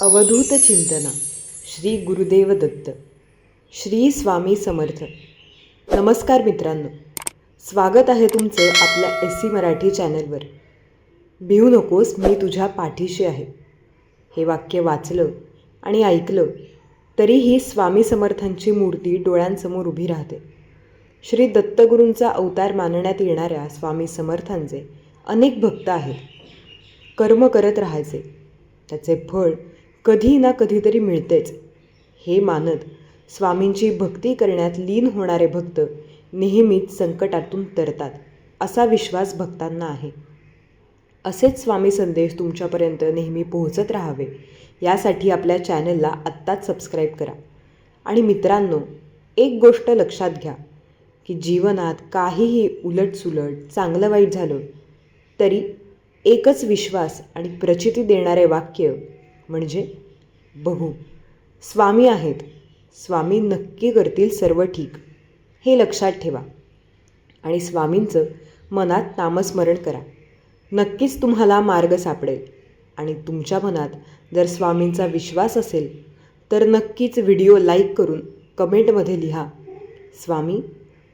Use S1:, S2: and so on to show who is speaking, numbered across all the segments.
S1: अवधूत चिंतना. श्री गुरुदेव दत्त. श्री स्वामी समर्थ. नमस्कार मित्रांनो. स्वागत आहे तुमचं आपल्या एस सी मराठी चॅनलवर. भिऊ नकोस मी तुझ्या पाठीशी आहे. हे वाक्य वाचलं आणि ऐकलं तरीही स्वामी समर्थांची मूर्ती डोळ्यांसमोर उभी राहते. श्री दत्तगुरूंचा अवतार मानण्यात येणाऱ्या स्वामी समर्थांचे अनेक भक्त आहेत. कर्म करत राहायचे. त्याचे फळ कधी ना कधीतरी मिळतेच. हे मानत स्वामींची भक्ती करण्यात लीन होणारे भक्त नेहमीच संकटातून तरतात असा विश्वास भक्तांना आहे. असेच स्वामी संदेश तुमच्यापर्यंत नेहमी पोहोचत राहावे यासाठी आपल्या चॅनलला आत्ताच सबस्क्राईब करा. आणि मित्रांनो एक गोष्ट लक्षात घ्या की जीवनात काहीही उलटसुलट चांगलं वाईट झालं तरी एकच विश्वास आणि प्रचिती देणारे वाक्य म्हणजे बघू. स्वामी आहेत. स्वामी नक्की करतील सर्व ठीक. हे लक्षात ठेवा. आणि स्वामींचं मनात नामस्मरण करा. नक्कीच तुम्हाला मार्ग सापडेल. आणि तुमच्या मनात जर स्वामींचा विश्वास असेल तर नक्कीच व्हिडिओ लाईक करून कमेंटमध्ये लिहा. स्वामी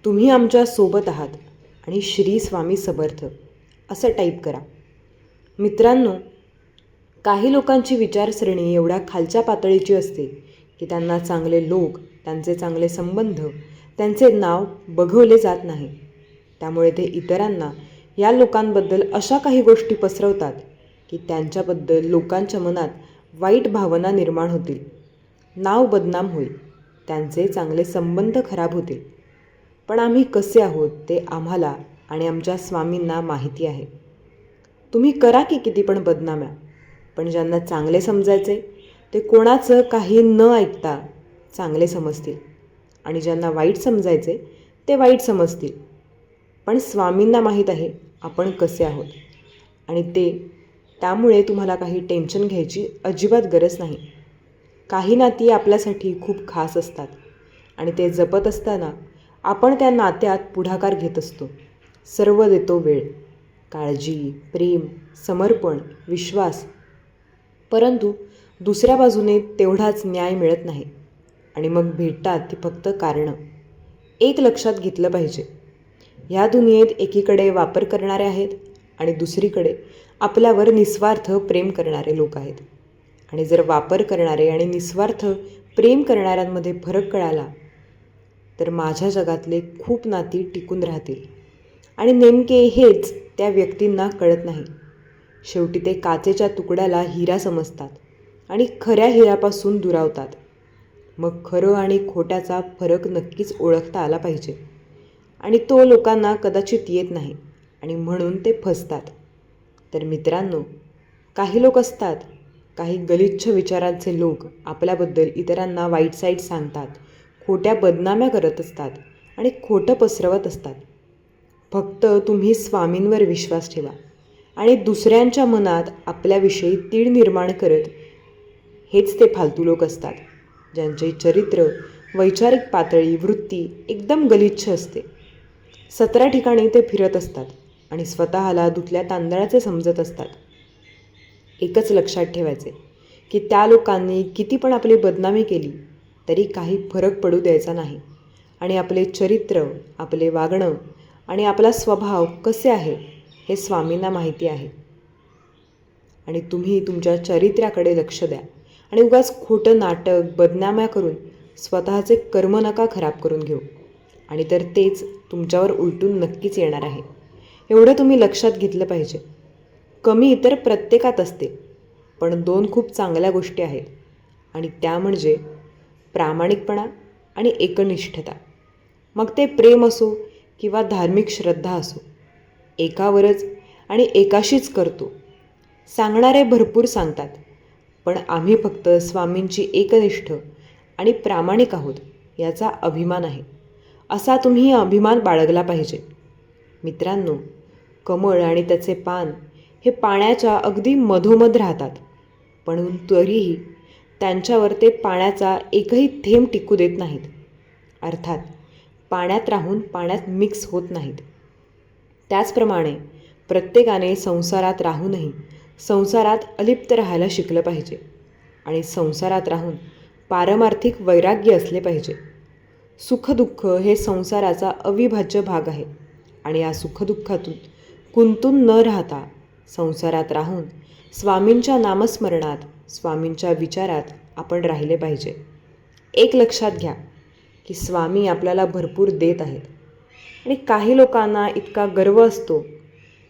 S1: तुम्ही आमच्यासोबत आहात आणि श्री स्वामी समर्थ असं टाईप करा. मित्रांनो काही लोकांची विचारसरणी एवढ्या खालच्या पातळीची असते की त्यांना चांगले लोक त्यांचे चांगले संबंध त्यांचे नाव बघवले जात नाही. त्यामुळे ते इतरांना या लोकांबद्दल अशा काही गोष्टी पसरवतात की त्यांच्याबद्दल लोकांच्या मनात वाईट भावना निर्माण होतील. नाव बदनाम होईल. त्यांचे चांगले संबंध खराब होतील. पण आम्ही कसे आहोत ते आम्हाला आणि आमच्या स्वामींना माहिती आहे. तुम्ही करा की किती पण बदनाम्या. पण ज्यांना चांगले समजायचे ते कोणाचं काही न ऐकता चांगले समजतील. आणि ज्यांना वाईट समजायचे ते वाईट समजतील. पण स्वामींना माहीत आहे आपण कसे आहोत. आणि ते त्यामुळे तुम्हाला काही टेन्शन घ्यायची अजिबात गरज नाही. काही नाती आपल्यासाठी खूप खास असतात. आणि ते जपत असताना आपण त्या नात्यात पुढाकार घेत असतो. सर्व देतो वेळ. काळजी प्रेम समर्पण विश्वास परंतु दुसऱ्या बाजूने तेवढाच न्याय मिळत नाही. आणि मग भेटतात ती फक्त कारणं. एक लक्षात घेतलं पाहिजे. ह्या दुनियेत एकीकडे वापर करणारे आहेत आणि दुसरीकडे आपल्यावर निस्वार्थ प्रेम करणारे लोक आहेत. आणि जर वापर करणारे आणि निस्वार्थ प्रेम करणाऱ्यांमध्ये फरक कळाला तर माझ्या जगातले खूप नाती टिकून राहतील. आणि नेमके हेच त्या व्यक्तींना कळत नाही. शेवटी ते काचेच्या तुकड्याला हिरा समजतात आणि खऱ्या हिऱ्यापासून दुरावतात. मग खरं आणि खोट्याचा फरक नक्कीच ओळखता आला पाहिजे. आणि तो लोकांना कदाचित येत नाही आणि म्हणून ते फसतात. तर मित्रांनो काही लोक असतात काही गलिच्छ विचारांचे लोक आपल्याबद्दल इतरांना वाईट साईट सांगतात खोट्या बदनाम्या करत असतात आणि खोटं पसरवत असतात. फक्त तुम्ही स्वामींवर विश्वास ठेवा. आणि दुसऱ्यांच्या मनात आपल्याविषयी तीळ निर्माण करत हेच ते फालतू लोक असतात ज्यांचे चरित्र वैचारिक पातळी वृत्ती एकदम गलिच्छ असते. सतरा ठिकाणी ते फिरत असतात आणि स्वतःला धुतल्या तांदळाचे समजत असतात. एकच लक्षात ठेवायचे की त्या लोकांनी किती पण आपली बदनामी केली तरी काही फरक पडू द्यायचा नाही. आणि आपले चरित्र आपले वागणं आणि आपला स्वभाव कसे आहे हे स्वामींना माहिती आहे. आणि तुम्ही तुमच्या चरित्र्याकडे लक्ष द्या. आणि उगाच खोटं नाटक बदनाम्या करून स्वतःचे कर्म नका खराब करून घेऊ. आणि तर तेच तुमच्यावर उलटून नक्कीच येणार आहे. एवढं तुम्ही लक्षात घेतलं पाहिजे. कमी इतर प्रत्येकात असते पण दोन खूप चांगल्या गोष्टी आहेत. आणि त्या म्हणजे प्रामाणिकपणा आणि एकनिष्ठता. मग ते प्रेम असो किंवा धार्मिक श्रद्धा असो एकावरच आणि एकाशीच करतो. सांगणारे भरपूर सांगतात पण आम्ही फक्त स्वामींची एकनिष्ठ आणि प्रामाणिक आहोत याचा अभिमान आहे. असा तुम्ही अभिमान बाळगला पाहिजे. मित्रांनो कमळ आणि त्याचे पान हे पाण्याच्या अगदी मधोमध राहतात पण तरीही त्यांच्यावर ते पाण्याचा एकही थेंब टिकू देत नाहीत. अर्थात पाण्यात राहून पाण्यात मिक्स होत नाहीत. त्याचप्रमाणे प्रत्येकाने संसारात राहूनही संसारात अलिप्त राहायला शिकलं पाहिजे आणि संसारात राहून पारमार्थिक वैराग्य असले पाहिजे. सुखदुःख हे संसाराचा अविभाज्य भाग आहे आणि या सुखदुःखातून कुंतून न राहता संसारात राहून स्वामींच्या नामस्मरणात स्वामींच्या विचारात आपण राहिले पाहिजे. एक लक्षात घ्या की स्वामी आपल्याला भरपूर देत आहेत. आणि काही लोकांना इतका गर्व असतो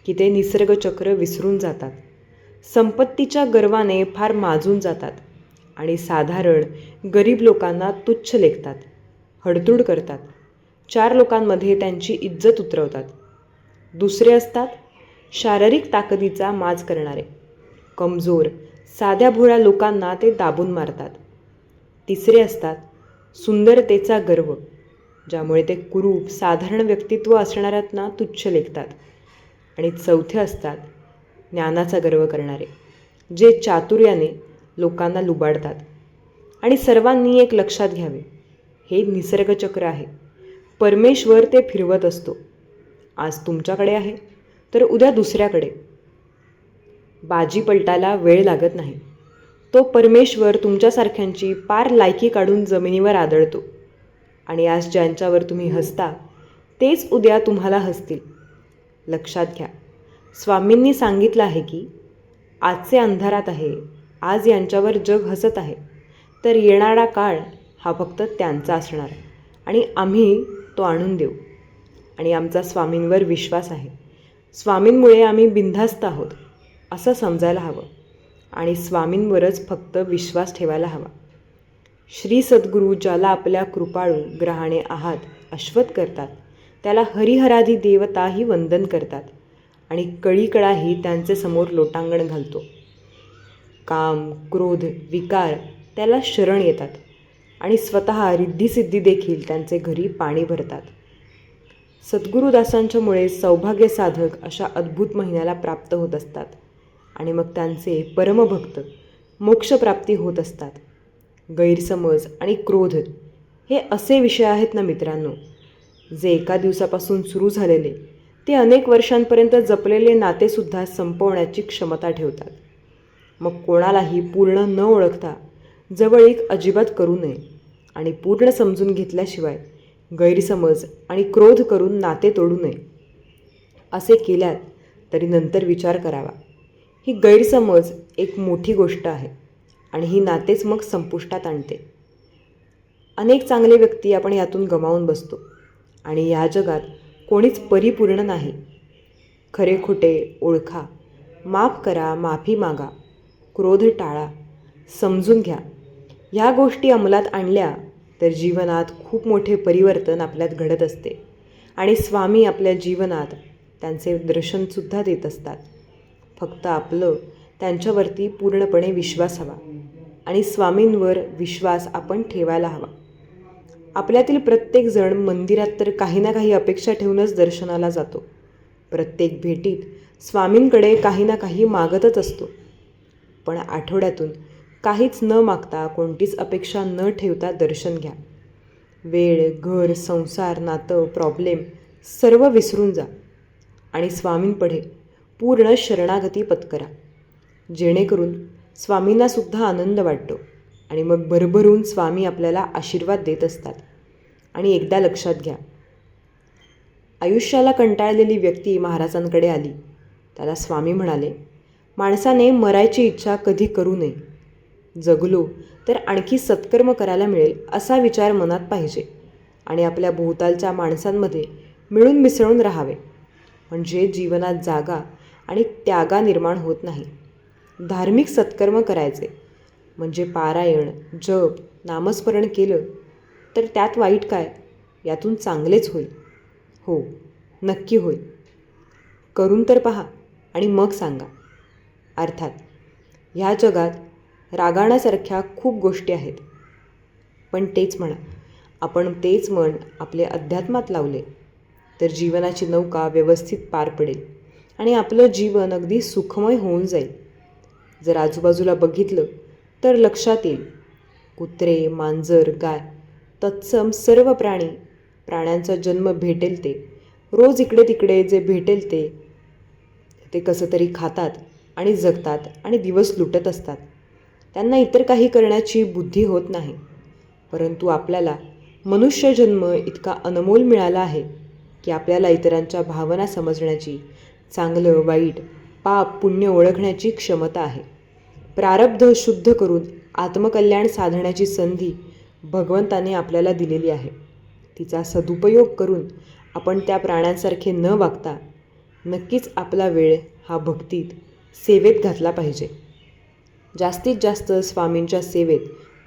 S1: की ते निसर्गचक्र विसरून जातात. संपत्तीच्या गर्वाने फार माजून जातात आणि साधारण गरीब लोकांना तुच्छ लेखतात हडतूड करतात. चार लोकांमध्ये त्यांची इज्जत उतरवतात. दुसरे असतात शारीरिक ताकदीचा माज करणारे. कमजोर साध्या भोळ्या लोकांना ते दाबून मारतात. तिसरे असतात सुंदरतेचा गर्व. ज्यामुळे ते कुरूप साधारण व्यक्तित्व असणाऱ्यांना तुच्छ लेखतात आणि चौथे असतात ज्ञानाचा गर्व करणारे जे चातुर्याने लोकांना लुबाडतात. आणि सर्वांनी एक लक्षात घ्यावे हे निसर्गचक्र आहे. परमेश्वर ते फिरवत असतो. आज तुमच्याकडे आहे तर उद्या दुसऱ्याकडे. बाजी पलटायला वेळ लागत नाही. तो परमेश्वर तुमच्यासारख्यांची पार लायकी काढून जमिनीवर आदळतो. आणि आज ज्यांच्यावर तुम्ही हसता तेच उद्या तुम्हाला हसतील. लक्षात घ्या. स्वामींनी सांगितलं आहे की आजचे अंधारात आहे आज यांच्यावर जग हसत आहे. तर येणारा काळ हा फक्त त्यांचा असणार आणि आम्ही तो आणून देऊ. आणि आमचा स्वामींवर विश्वास आहे. स्वामींमुळे आम्ही बिनधास्त आहोत असं समजायला हवं. आणि स्वामींवरच फक्त विश्वास ठेवायला हवा. श्री सद्गुरू ज्याला आपल्या कृपाळू ग्रहाणे आहात अश्वत करतात. त्याला हरिहराधी देवताही वंदन करतात आणि कळीकळाही त्यांचे समोर लोटांगण घालतो. काम क्रोध विकार त्याला शरण येतात आणि स्वतः रिद्धिसिद्धी देखील त्यांचे घरी पाणी भरतात. सद्गुरुदासांच्यामुळे सौभाग्य साधक अशा अद्भुत महिन्याला प्राप्त होत असतात आणि मग त्यांचे परमभक्त मोक्षप्राप्ती होत असतात. गैरसमज आणि क्रोध हे असे विषय आहेत ना मित्रांनो. जे एका दिवसापासून सुरू झालेले ते अनेक वर्षांपर्यंत जपलेले नातेसुद्धा संपवण्याची क्षमता ठेवतात. मग कोणालाही पूर्ण न ओळखता जवळीक अजिबात करू नये आणि पूर्ण समजून घेतल्याशिवाय गैरसमज आणि क्रोध करून नाते तोडू नये. असे केल्यात तरी नंतर विचार करावा. ही गैरसमज एक मोठी गोष्ट आहे. आणि ही नातेच मग संपुष्टात आणते. अनेक चांगले व्यक्ती आपण यातून गमावून बसतो. आणि या जगात कोणीच परिपूर्ण नाही. खरे खोटे ओळखा माफ करा माफी मागा क्रोध टाळा समजून घ्या. ह्या गोष्टी अंमलात आणल्या तर जीवनात खूप मोठे परिवर्तन आपल्यात घडत असते. आणि स्वामी आपल्या जीवनात त्यांचे दर्शनसुद्धा देत असतात. फक्त आपलं त्यांच्यावरती पूर्णपणे विश्वास हवा. आणि स्वामींवर विश्वास आपण ठेवायला हवा. आपल्यातील प्रत्येकजण मंदिरात तर काही ना काही अपेक्षा ठेवूनच दर्शनाला जातो. प्रत्येक भेटीत स्वामींकडे काही ना काही मागतच असतो. पण आठवड्यातून काहीच न मागता कोणतीच अपेक्षा न ठेवता दर्शन घ्या. वेळ घर संसार नातं प्रॉब्लेम सर्व विसरून जा आणि स्वामींपुढे पूर्ण शरणागती पत्करा. जेणेकरून स्वामींनासुद्धा आनंद वाटतो आणि मग भरभरून स्वामी आपल्याला आशीर्वाद देत असतात. आणि एकदा लक्षात घ्या आयुष्याला कंटाळलेली व्यक्ती महाराजांकडे आली. त्याला स्वामी म्हणाले माणसाने मरायची इच्छा कधी करू नये. जगलो तर आणखी सत्कर्म करायला मिळेल असा विचार मनात पाहिजे आणि आपल्या भोवतालच्या माणसांमध्ये मिळून मिसळून राहावे. म्हणजे जीवनात जागा आणि त्यागा निर्माण होत नाही. धार्मिक सत्कर्म करायचे. म्हणजे पारायण जप नामस्मरण केलं तर त्यात वाईट काय? यातून चांगलेच होईल. हो नक्की होईल. करून तर पहा आणि मग सांगा. अर्थात ह्या जगात रागाण्यासारख्या खूप गोष्टी आहेत. पण तेच म्हणा आपण तेच मन आपले अध्यात्मात लावले तर जीवनाची नौका व्यवस्थित पार पडेल आणि आपलं जीवन अगदी सुखमय होऊन जाईल. जर आजूबाजूला बघितलं तर लक्षात येईल. कुत्रे मांजर गाय तत्सम सर्व प्राणी प्राण्यांचा जन्म भेटेल ते. रोज इकडे तिकडे जे भेटेल ते ते कसं तरी खातात आणि जगतात आणि दिवस लुटत असतात. त्यांना इतर काही करण्याची बुद्धी होत नाही. परंतु आपल्याला मनुष्यजन्म इतका अनमोल मिळाला आहे की आपल्याला इतरांच्या भावना समजण्याची चांगलं वाईट पाप पुण्य ओळखण्याची क्षमता आहे. प्रारब्ध शुद्ध करून आत्मकल्याण साधण्याची संधी भगवंताने आपल्याला दिलेली आहे. तिचा सदुपयोग करून आपण त्या प्राण्यांसारखे न वागता नक्कीच आपला वेळ हा भक्तीत सेवेत घातला पाहिजे. जास्तीत जास्त स्वामींच्या सेवेत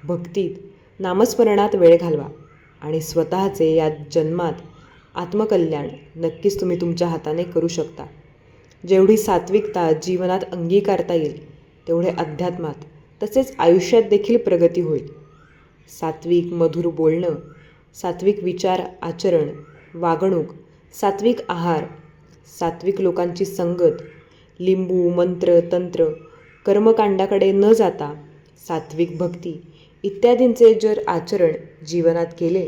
S1: भक्तीत नामस्मरणात वेळ घालवा आणि स्वतःचे या जन्मात आत्मकल्याण नक्कीच तुम्ही तुमच्या हाताने करू शकता. जेवढी सात्विकता जीवनात अंगीकारता येईल तेवढे अध्यात्मात तसेच आयुष्यात देखील प्रगती होईल. सात्विक मधुर बोलणं सात्विक विचार आचरण वागणूक सात्विक आहार सात्विक लोकांची संगत लिंबू मंत्र तंत्र कर्मकांडाकडे न जाता सात्विक भक्ती इत्यादींचे जर आचरण जीवनात केले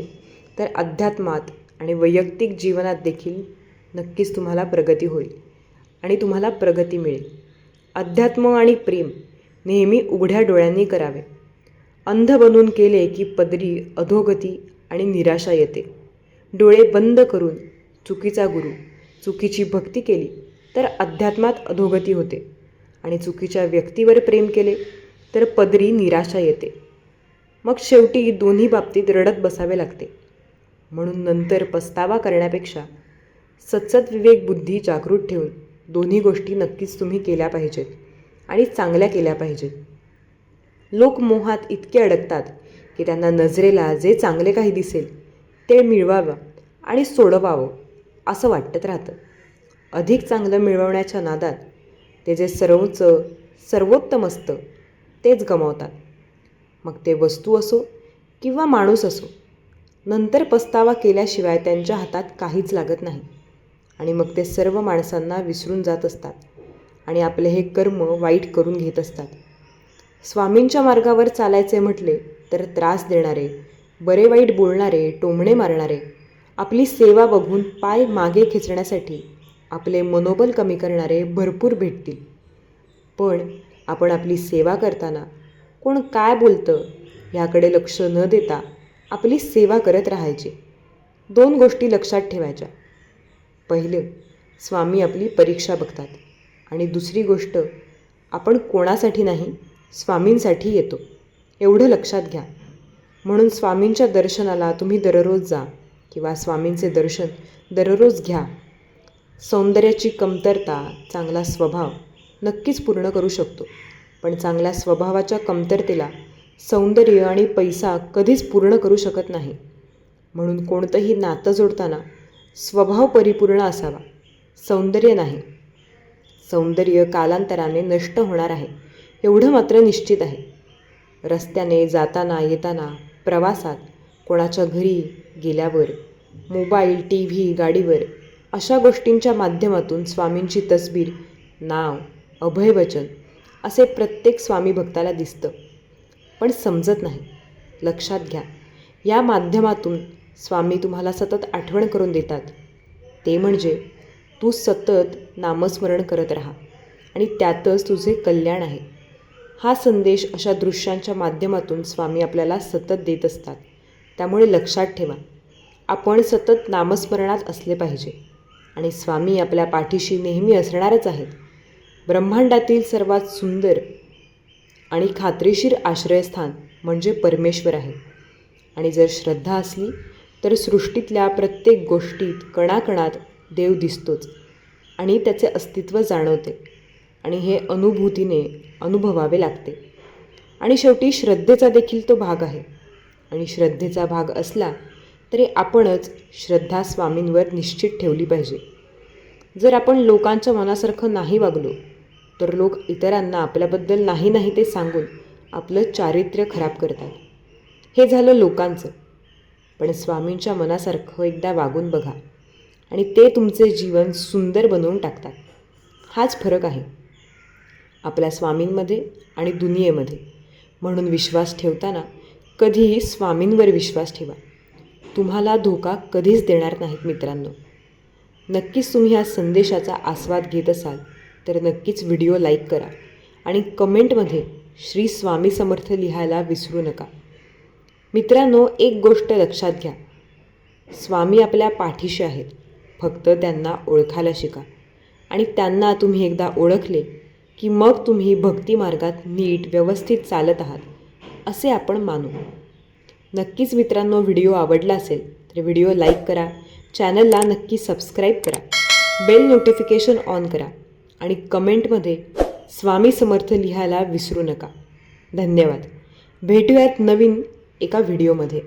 S1: तर अध्यात्मात आणि वैयक्तिक जीवनात देखील नक्कीच तुम्हाला प्रगती होईल आणि तुम्हाला प्रगती मिळेल. अध्यात्म आणि प्रेम नेहमी उघड्या डोळ्यांनी करावे. अंध बनून केले की पदरी अधोगती आणि निराशा येते. डोळे बंद करून चुकीचा गुरु चुकीची भक्ती केली तर अध्यात्मात अधोगती होते आणि चुकीच्या व्यक्तीवर प्रेम केले तर पदरी निराशा येते. मग शेवटी दोन्ही बाबतीत रडत बसावे लागते. म्हणून नंतर पस्तावा करण्यापेक्षा सतसत विवेक बुद्धी जागृत ठेवून दोन्ही गोष्टी नक्कीच तुम्ही केल्या पाहिजेत आणि चांगल्या केल्या पाहिजेत. लोक मोहात इतके अडकतात की त्यांना नजरेला जे चांगले काही दिसेल ते मिळवावं आणि सोडवावं असं वाटत राहतं. अधिक चांगलं मिळवण्याच्या नादात ते जे सर्वच सर्वोत्तम असतं तेच गमावतात. मग ते वस्तू असो किंवा माणूस असो नंतर पस्तावा केल्याशिवाय त्यांच्या हातात काहीच लागत नाही. आणि मग ते सर्व माणसांना विसरून जात असतात आणि आपले हे कर्म वाईट करून घेत असतात. स्वामींच्या मार्गावर चालायचे म्हटले तर त्रास देणारे बरे वाईट बोलणारे टोमणे मारणारे आपली सेवा बघून पाय मागे खेचण्यासाठी आपले मनोबल कमी करणारे भरपूर भेटतील. पण आपण आपली सेवा करताना कोण काय बोलतं ह्याकडे लक्ष न देता आपली सेवा करत राहायची. दोन गोष्टी लक्षात ठेवायच्या. पहिलं स्वामी आपली परीक्षा बघतात. आणि दुसरी गोष्ट आपण कोणासाठी नाही स्वामींसाठी येतो. एवढं लक्षात घ्या. म्हणून स्वामींच्या दर्शनाला तुम्ही दररोज जा किंवा स्वामींचे दर्शन दररोज घ्या. सौंदर्याची कमतरता चांगला स्वभाव नक्कीच पूर्ण करू शकतो. पण चांगल्या स्वभावाच्या कमतरतेला सौंदर्य आणि पैसा कधीच पूर्ण करू शकत नाही. म्हणून कोणतंही नातं जोडताना स्वभाव परिपूर्ण असावा. सौंदर्य नाही. सौंदर्य कालांतराने नष्ट होणार आहे. एवढं मात्र निश्चित आहे. रस्त्याने जाताना येताना प्रवासात कोणाच्या घरी गेल्यावर मोबाईल टी व्ही गाडीवर अशा गोष्टींच्या माध्यमातून स्वामींची तसबीर नाव अभयवचन असे प्रत्येक स्वामी भक्ताला दिसतं. पण समजत नाही. लक्षात घ्या या माध्यमातून स्वामी तुम्हाला सतत आठवण करून देतात. ते म्हणजे तू सतत नामस्मरण करत राहा आणि त्यातच तुझे कल्याण आहे. हा संदेश अशा दृश्यांच्या माध्यमातून स्वामी आपल्याला सतत देत असतात. त्यामुळे लक्षात ठेवा आपण सतत नामस्मरणात असले पाहिजे आणि स्वामी आपल्या पाठीशी नेहमी असणारच आहेत. ब्रह्मांडातील सर्वात सुंदर आणि खात्रीशीर आश्रयस्थान म्हणजे परमेश्वर आहे. आणि जर श्रद्धा असली तर सृष्टीतल्या प्रत्येक गोष्टीत कणाकणात देव दिसतोच आणि त्याचे अस्तित्व जाणवते आणि हे अनुभूतीने अनुभवावे लागते. आणि शेवटी श्रद्धेचा देखील तो भाग आहे. आणि श्रद्धेचा भाग असला तरी आपणच श्रद्धा स्वामींवर निश्चित ठेवली पाहिजे. जर आपण लोकांच्या मनासारखं नाही वागलो तर लोक इतरांना आपल्याबद्दल नाही नाही ते सांगून आपलं चारित्र्य खराब करतात. हे झालं लोकांचं. पण स्वामींच्या मनासारखं एकदा वागून बघा. आणि ते तुमचे जीवन सुंदर बनवून टाकतात. हाच फरक आहे. आपल्या स्वामींमध्ये आणि दुनियेमध्ये. म्हणून विश्वास ठेवताना कधीही स्वामींवर विश्वास ठेवा. तुम्हाला धोका कधीच देणार नाहीत मित्रांनो. नक्कीच तुम्ही या संदेशाचा आस्वाद घेत असाल तर नक्कीच व्हिडिओ लाईक करा. आणि कमेंटमध्ये श्री स्वामी समर्थ लिहायला विसरू नका. मित्रांनो एक गोष्ट लक्षात घ्या. स्वामी आपल्या पाठीशी आहेत. फक्त त्यांना ओळखायला शिका. आणि त्यांना तुम्ही एकदा ओळखले की मग तुम्ही भक्ती मार्गात नीट व्यवस्थित चालत आहात असे आपण मानू. नक्कीच मित्रांनो व्हिडिओ आवडला असेल तर व्हिडिओ लाईक करा. चॅनलला नक्की सबस्क्राईब करा. बेल नोटिफिकेशन ऑन करा. आणि कमेंटमध्ये स्वामी समर्थ लिहायला विसरू नका. धन्यवाद. भेटूयात नवीन एका व्हिडिओमध्ये.